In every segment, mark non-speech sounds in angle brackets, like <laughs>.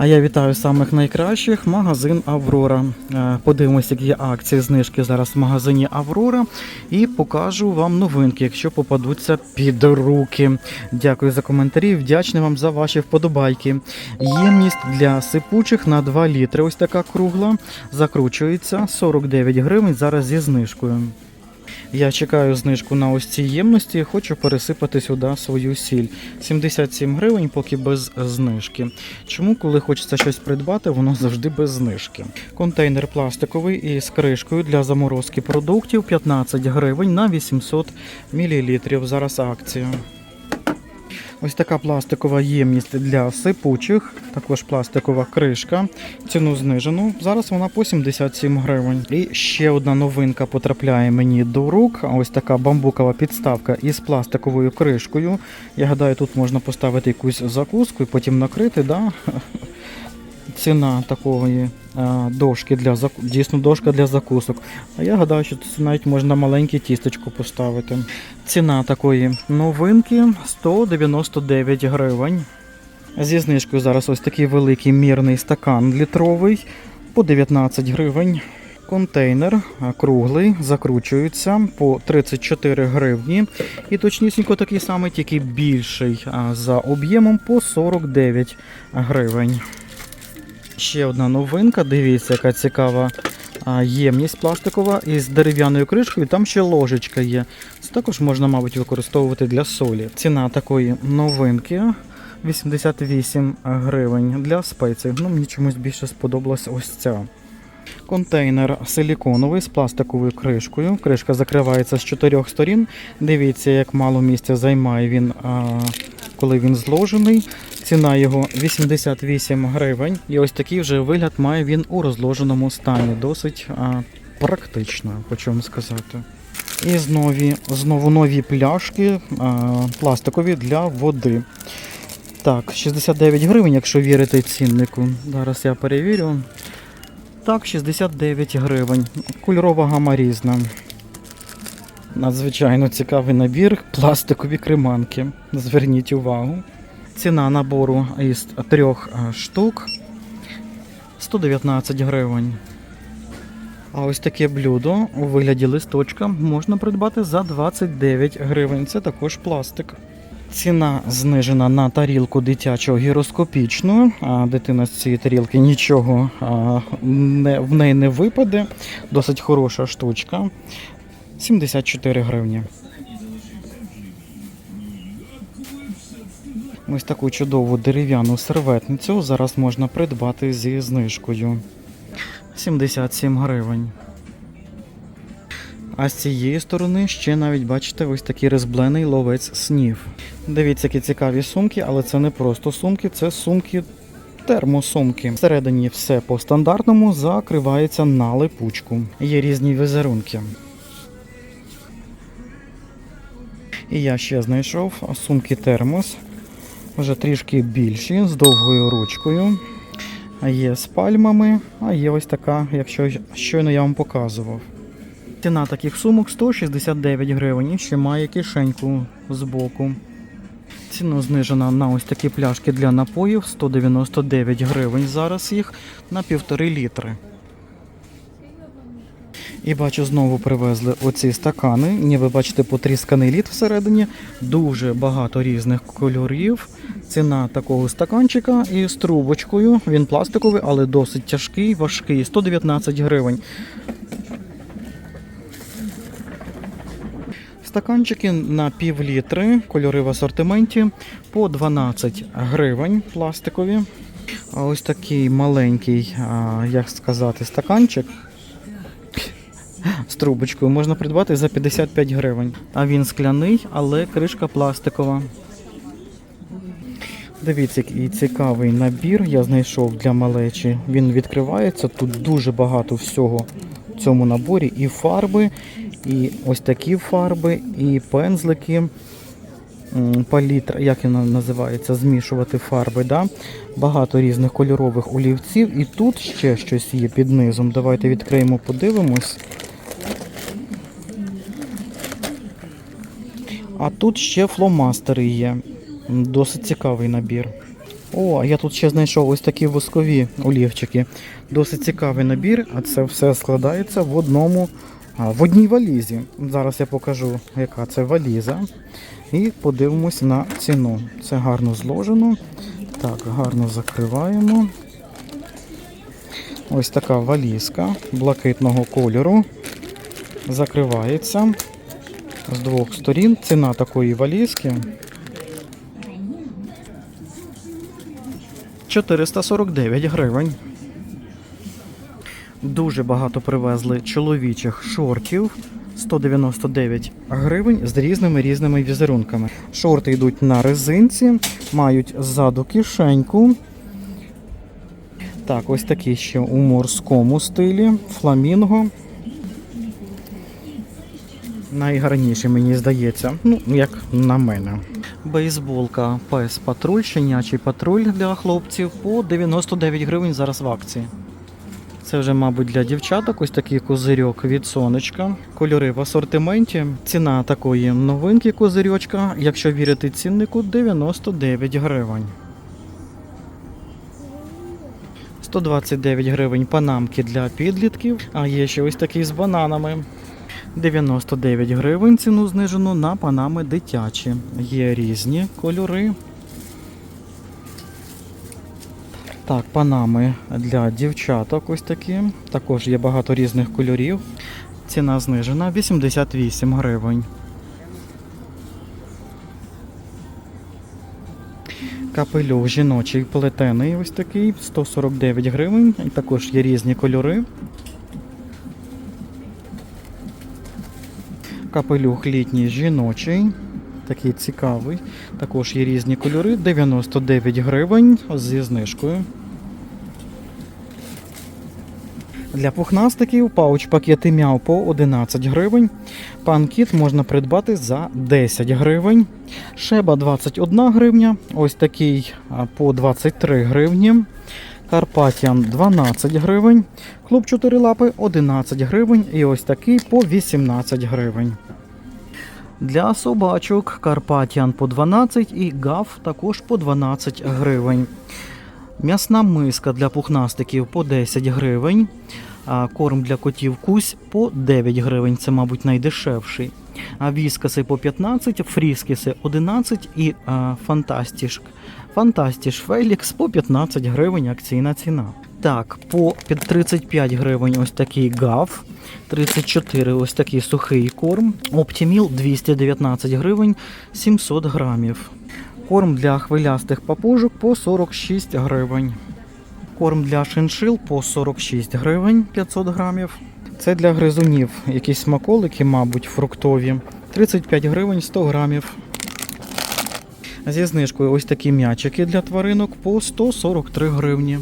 А я вітаю самих найкращих магазин Аврора. Е, Подивимось, які акції знижки зараз в магазині Аврора. І покажу вам новинки, якщо попадуться під руки. Дякую за коментарі. Вдячний вам за ваші вподобайки. Ємність для сипучих на 2 літри. Ось така кругла. Закручується 49 гривень. Зараз зі знижкою. Я чекаю знижку на ось ці ємності, хочу пересипати сюди свою сіль. 77 гривень, поки без знижки. Чому, коли хочеться щось придбати, воно завжди без знижки. Контейнер пластиковий із кришкою для заморозки продуктів 15 гривень на 800 мл. Зараз акція. Ось така пластикова ємність для сипучих, також пластикова кришка. Ціну знижену. Зараз вона по 77 гривень. І ще одна новинка потрапляє мені до рук. Ось така бамбукова підставка із пластиковою кришкою. Я гадаю, тут можна поставити якусь закуску і потім накрити. Да? Ціна такої а, дошки для дійсно дошка для закусок. А я гадаю, що тут навіть можна маленьке тістечко поставити. Ціна такої новинки 199 гривень. Зі знижкою зараз ось такий великий мірний стакан літровий по 19 гривень. Контейнер круглий, закручується по 34 гривні. І точнісінько такий самий, тільки більший за об'ємом по 49 гривень. Ще одна новинка. Дивіться, яка цікава ємність пластикова із дерев'яною кришкою. Там ще ложечка є. Це також можна, мабуть, використовувати для солі. Ціна такої новинки 88 гривень для спецій. Ну, мені чомусь більше сподобалась ось ця. Контейнер силіконовий з пластиковою кришкою. Кришка закривається з чотирьох сторін. Дивіться, як мало місця займає він, коли він зложений. Ціна його 88 гривень. І ось такий вже вигляд має він у розложеному стані. Досить а, практично, вам сказати. І знову, знову нові пляшки а, пластикові для води. Так, 69 гривень, якщо вірити ціннику. Зараз я перевірю. Так, 69 гривень. Кольорова гама різна. Надзвичайно цікавий набір пластикові креманки. Зверніть увагу. Ціна набору із трьох е, штук 119 гривень. А ось таке блюдо у вигляді листочка можна придбати за 29 гривень. Це також пластик. Ціна знижена на тарілку дитячу гіроскопічну. А дитина з цієї тарілки нічого а, не, в неї не випаде. Досить хороша штучка. 74 гривні. Ось таку чудову дерев'яну серветницю зараз можна придбати зі знижкою. 77 гривень. А з цієї сторони ще навіть бачите ось такий розблений ловець снів. Дивіться, які цікаві сумки, але це не просто сумки, це сумки термосумки. Всередині все по стандартному закривається на липучку. Є різні візерунки. І я ще знайшов сумки термос. Вже трішки більші, з довгою ручкою. Є з пальмами, а є ось така, якщо щойно я вам показував. Ціна таких сумок 169 гривень. Ще має кишеньку збоку. Ціна знижена на ось такі пляшки для напоїв 199 гривень. Зараз їх на півтори літри. І бачу, знову привезли оці стакани. Ніби бачите, потрісканий лід всередині. Дуже багато різних кольорів. Ціна такого стаканчика із трубочкою. Він пластиковий, але досить тяжкий, важкий. 119 гривень. Стаканчики на пів літри, кольори в асортименті по 12 гривень пластикові. А ось такий маленький, як сказати, стаканчик з трубочкою можна придбати за 55 гривень. А він скляний, але кришка пластикова. Дивіться, який цікавий набір я знайшов для малечі. Він відкривається. Тут дуже багато всього в цьому наборі. І фарби, і ось такі фарби, і пензлики, палітра, як вона називається, змішувати фарби. Да? Багато різних кольорових олівців. І тут ще щось є під низом. Давайте відкриємо, подивимось. А тут ще фломастери є. Досить цікавий набір. О, я тут ще знайшов ось такі воскові олівчики. Досить цікавий набір, а це все складається в одному, в одній валізі. Зараз я покажу, яка це валіза. І подивимось на ціну. Це гарно зложено. Так, гарно закриваємо. Ось така валізка блакитного кольору. Закривається з двох сторін. Ціна такої валізки 449 гривень. Дуже багато привезли чоловічих шортів. 199 гривень з різними різними візерунками. Шорти йдуть на резинці, мають ззаду кишеньку. Так, ось такі ще у морському стилі. Фламінго. Найгарніший, мені здається, ну, як на мене. Бейсболка Пес Патруль, щенячий патруль для хлопців по 99 гривень зараз в акції. Це вже, мабуть, для дівчаток. Ось такий козирьок від сонечка. Кольори в асортименті. Ціна такої новинки козирьочка, якщо вірити ціннику, 99 гривень. 129 гривень панамки для підлітків, а є ще ось такий з бананами. 99 гривень ціну знижено на панами дитячі. Є різні кольори. Так, панами для дівчаток ось такі. Також є багато різних кольорів. Ціна знижена 88 гривень. Капелюх жіночий плетений ось такий 149 гривень. Також є різні кольори. Капелюх літній жіночий. Такий цікавий. Також є різні кольори. 99 гривень зі знижкою. Для пухнастиків пауч пакети мяу по 11 гривень. Панкіт можна придбати за 10 гривень. Шеба 21 гривня. Ось такий по 23 гривні. Карпатіан 12 гривень. Клуб 4 лапи 11 гривень. І ось такий по 18 гривень. Для собачок Карпатіан по 12 і ГАФ також по 12 гривень. М'ясна миска для пухнастиків по 10 гривень. Корм для котів кусь по 9 гривень, це, мабуть, найдешевший. А віскаси по 15, фріскіси 11 і а, фантастішк. Фантастіш Фелікс по 15 гривень акційна ціна. Так, по під 35 гривень ось такий гав, 34 ось такий сухий корм. Оптіміл 219 гривень 700 грамів. Корм для хвилястих папужок по 46 гривень. Корм для шиншил по 46 гривень 500 грамів. Це для гризунів. Якісь смаколики, мабуть, фруктові. 35 гривень 100 грамів. Зі знижкою ось такі м'ячики для тваринок по 143 гривні.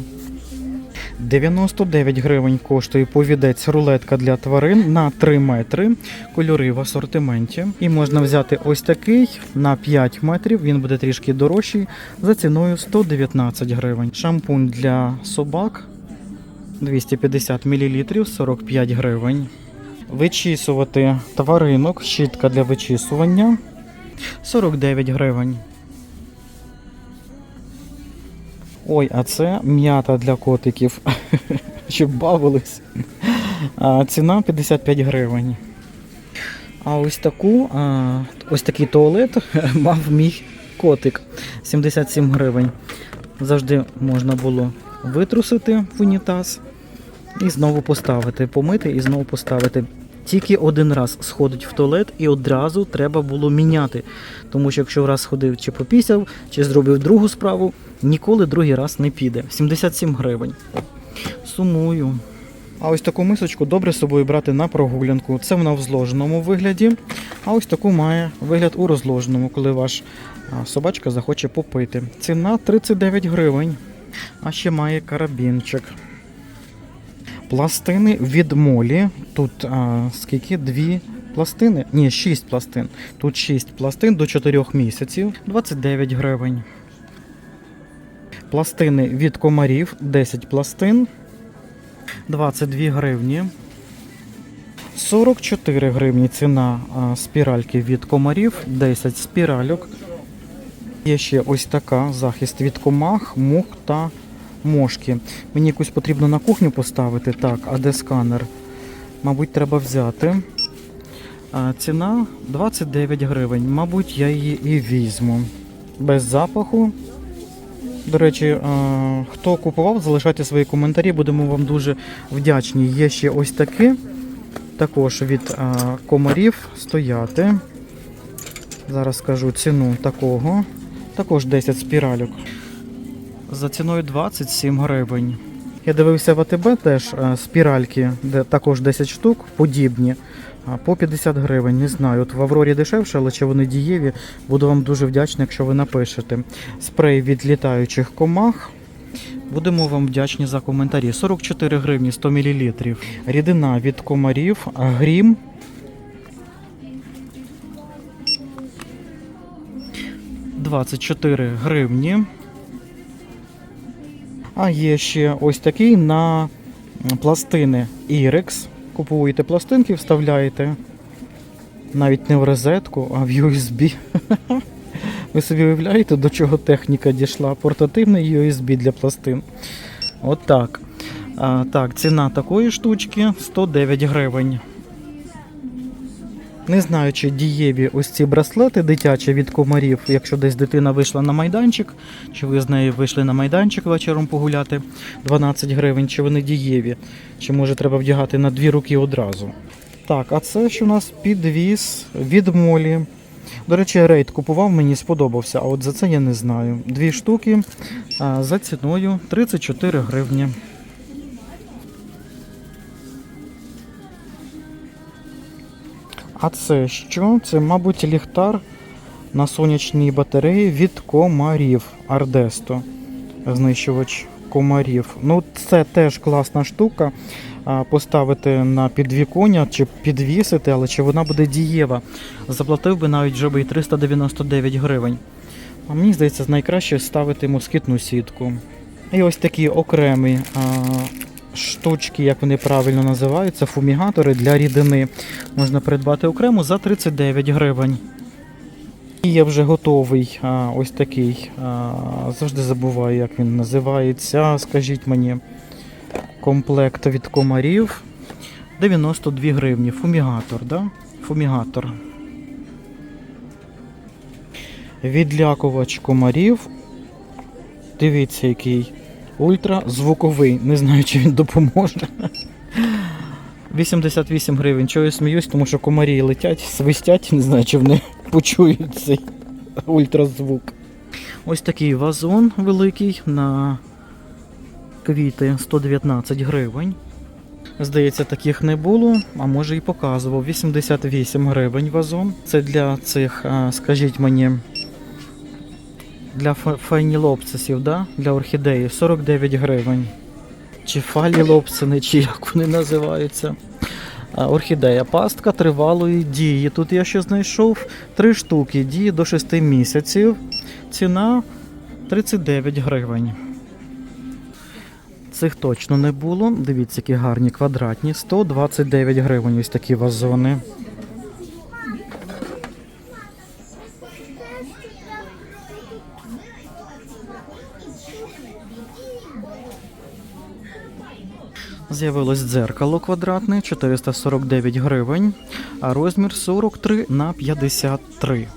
99 гривень коштує повідець рулетка для тварин на 3 метри. Кольори в асортименті. І можна взяти ось такий на 5 метрів. Він буде трішки дорожчий за ціною 119 гривень. Шампунь для собак 250 мл 45 гривень. Вичісувати тваринок, щітка для вичісування 49 гривень. Ой, а це м'ята для котиків, <laughs> щоб бавились. Ціна 55 гривень. А ось таку, а, ось такий туалет <laughs> мав мій котик 77 гривень. Завжди можна було витрусити в унітаз і знову поставити, помити і знову поставити. Тільки один раз сходить в туалет і одразу треба було міняти. Тому що якщо раз сходив чи попісяв, чи зробив другу справу, ніколи другий раз не піде. 77 гривень. Сумую. А ось таку мисочку добре з собою брати на прогулянку. Це вона в зложеному вигляді. А ось таку має вигляд у розложеному, коли ваш собачка захоче попити. Ціна 39 гривень. А ще має карабінчик. Пластини від молі. Тут а, скільки? Дві пластини? Ні, 6 пластин. Тут 6 пластин до 4 місяців. 29 гривень. Пластини від комарів 10 пластин. 22 гривні. 44 гривні ціна спіральки від комарів, 10 спіральок. Є ще ось така захист від комах, мух та мошки. Мені якусь потрібно на кухню поставити. Так, а де сканер? Мабуть, треба взяти. Ціна 29 гривень. Мабуть, я її і візьму. Без запаху. До речі, хто купував, залишайте свої коментарі, будемо вам дуже вдячні. Є ще ось такі, також від комарів стояти. Зараз скажу ціну такого. Також 10 спіральок. За ціною 27 гривень. Я дивився в АТБ теж е, спіральки, де також 10 штук, подібні, по 50 гривень. Не знаю. От в Аврорі дешевше, але чи вони дієві. Буду вам дуже вдячний, якщо ви напишете. Спрей від літаючих комах. Будемо вам вдячні за коментарі. 44 гривні 100 мл. Рідина від комарів, грім. – 24 гривні. А є ще ось такий на пластини Irex. Купуєте пластинки, вставляєте навіть не в розетку, а в USB. <laughs> Ви собі уявляєте, до чого техніка дійшла? Портативний USB для пластин. От так. А, так, ціна такої штучки 109 гривень. Не знаю, чи дієві ось ці браслети дитячі від комарів, якщо десь дитина вийшла на майданчик, чи ви з нею вийшли на майданчик вечором погуляти 12 гривень, чи вони дієві, чи може треба вдягати на дві руки одразу. Так, а це що у нас підвіз від молі. До речі, рейд купував, мені сподобався, а от за це я не знаю. Дві штуки за ціною 34 гривні. А це що? Це, мабуть, ліхтар на сонячній батареї від комарів Ардесто. Знищувач комарів. Ну, це теж класна штука. Поставити на підвіконня чи підвісити, але чи вона буде дієва. Заплатив би навіть вже би 399 гривень. А мені здається, найкраще ставити москітну сітку. І ось такі окремі а, штучки, як вони правильно називаються, фумігатори для рідини. Можна придбати окремо за 39 гривень. І є вже готовий а, ось такий. А, завжди забуваю, як він називається. Скажіть мені, комплект від комарів 92 гривні. Фумігатор, да? Фумігатор. Відлякувач комарів. Дивіться, який ультразвуковий. Не знаю, чи він допоможе. 88 гривень. Чого я сміюсь, тому що комарі летять, свистять, не знаю, чи вони почують цей ультразвук. Ось такий вазон великий на квіти 119 гривень. Здається, таких не було, а може і показував. 88 гривень вазон. Це для цих, скажіть мені, для фа- файнілопсисів, да? для орхідеї 49 гривень. Чи фалілопсини, чи як вони називаються. Орхідея пастка тривалої дії. Тут я ще знайшов три штуки. Діє до 6 місяців. Ціна 39 гривень. Цих точно не було. Дивіться, які гарні квадратні. 129 гривень ось такі вазони. З'явилось дзеркало квадратне 449 гривень, а розмір 43 на 53.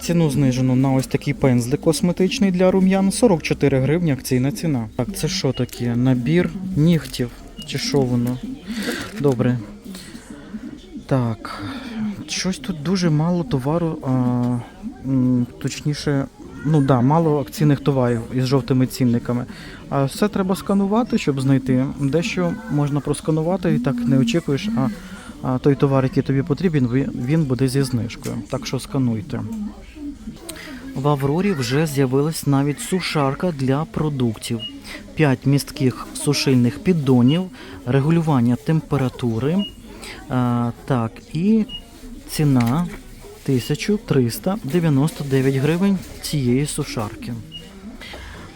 Ціну знижено на ось такий пензлик косметичний для рум'ян 44 гривні акційна ціна. Так, це що таке? Набір нігтів. Чи що воно? Добре. Так. Щось тут дуже мало товару, а, точніше, ну да, мало акційних товарів із жовтими цінниками. А все треба сканувати, щоб знайти. Дещо можна просканувати і так не очікуєш, а, а той товар, який тобі потрібен, він буде зі знижкою. Так що скануйте. В Аврорі вже з'явилась навіть сушарка для продуктів. 5 містких сушильних піддонів, регулювання температури. А, так, і ціна 1399 гривень цієї сушарки.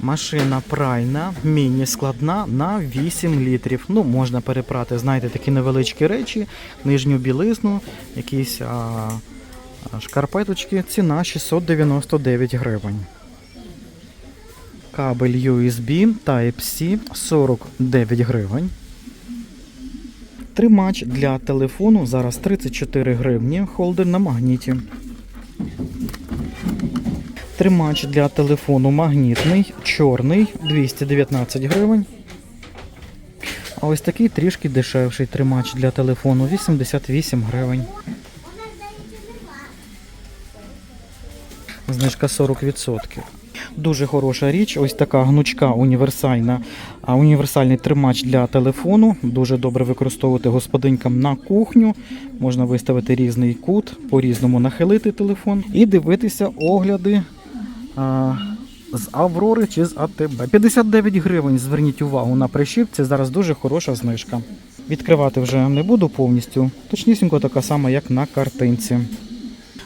Машина пральна, міні-складна на 8 літрів. Ну, можна перепрати, знаєте, такі невеличкі речі, нижню білизну, якісь а, Шкарпеточки ціна 699 гривень. Кабель USB Type-C 49 гривень. Тримач для телефону зараз 34 гривні. Холдер на магніті. Тримач для телефону магнітний, чорний 219 гривень. А ось такий трішки дешевший тримач для телефону 88 гривень. Знижка 40%. Дуже хороша річ, ось така гнучка універсальна, а універсальний тримач для телефону. Дуже добре використовувати господинькам на кухню. Можна виставити різний кут, по-різному нахилити телефон і дивитися огляди а, з Аврори чи з АТБ. 59 гривень. Зверніть увагу на прищіпці. Зараз дуже хороша знижка. Відкривати вже не буду повністю. Точнісінько така сама, як на картинці.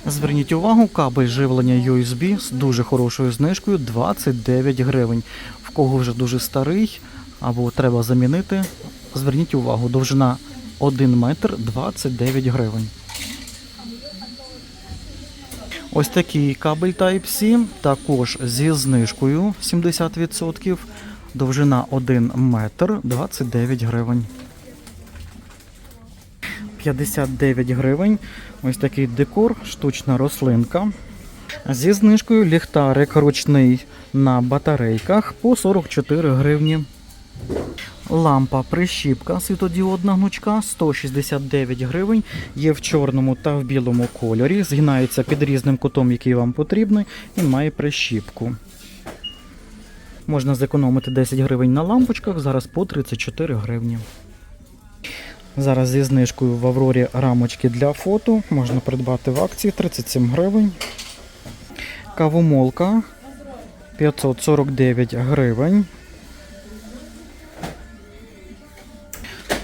Зверніть увагу, кабель живлення USB з дуже хорошою знижкою 29 гривень. В кого вже дуже старий або треба замінити, зверніть увагу, довжина 1 метр 29 гривень. Ось такий кабель Type-C, також зі знижкою 70%, довжина 1 метр 29 гривень. 59 гривень. Ось такий декор, штучна рослинка. Зі знижкою ліхтарик ручний на батарейках по 44 гривні. Лампа прищіпка світодіодна гнучка 169 гривень. Є в чорному та в білому кольорі. Згинається під різним кутом, який вам потрібний, і має прищіпку. Можна зекономити 10 гривень на лампочках, зараз по 34 гривні. Зараз зі знижкою в Аврорі рамочки для фото. Можна придбати в акції 37 гривень. Кавомолка 549 гривень.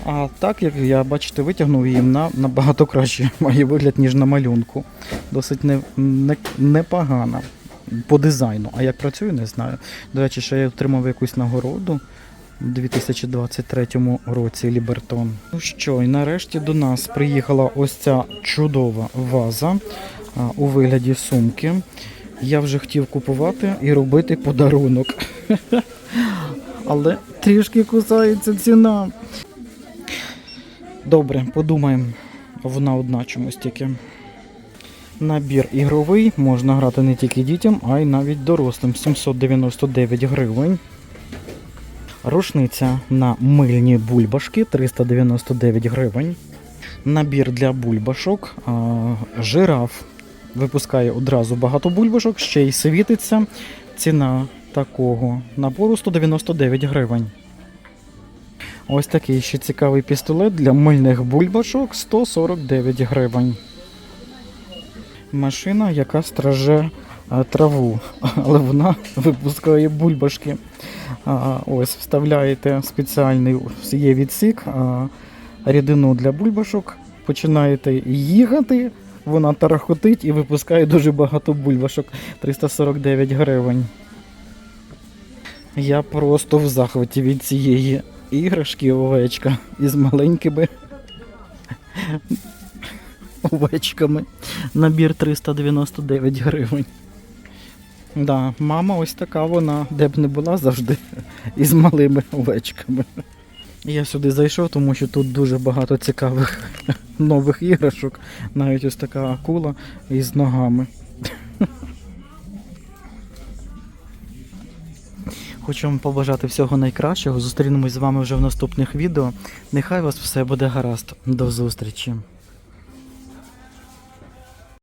А так, як я бачите, витягнув її на набагато краще <laughs> має вигляд, ніж на малюнку. Досить не, не, непогана по дизайну. А як працює, не знаю. До речі, ще я отримав якусь нагороду 2023 році Лібертон. Ну що, і нарешті до нас приїхала ось ця чудова ваза у вигляді сумки. Я вже хотів купувати і робити подарунок. <laughs> Але трішки кусається ціна. Добре, подумаємо. Вона одна чомусь тільки. Набір ігровий можна грати не тільки дітям, а й навіть дорослим. 799 гривень. Рушниця на мильні бульбашки 399 гривень. Набір для бульбашок. Жираф випускає одразу багато бульбашок, ще й світиться. Ціна такого набору 199 гривень. Ось такий ще цікавий пістолет для мильних бульбашок 149 гривень. Машина, яка страже траву, <laughs> але вона випускає бульбашки. Ось вставляєте спеціальний є відсік, рідину для бульбашок, починаєте їхати, вона тарахотить і випускає дуже багато бульбашок 349 гривень. Я просто в захваті від цієї іграшки овечка із маленькими <laughs> овечками. Набір 399 гривень. Да, мама ось така вона, де б не була завжди, <laughs> із малими овечками. Я сюди зайшов, тому що тут дуже багато цікавих <laughs> нових іграшок. Навіть ось така акула із ногами. <laughs> Хочу вам побажати всього найкращого. Зустрінемось з вами вже в наступних відео. Нехай у вас все буде гаразд. До зустрічі!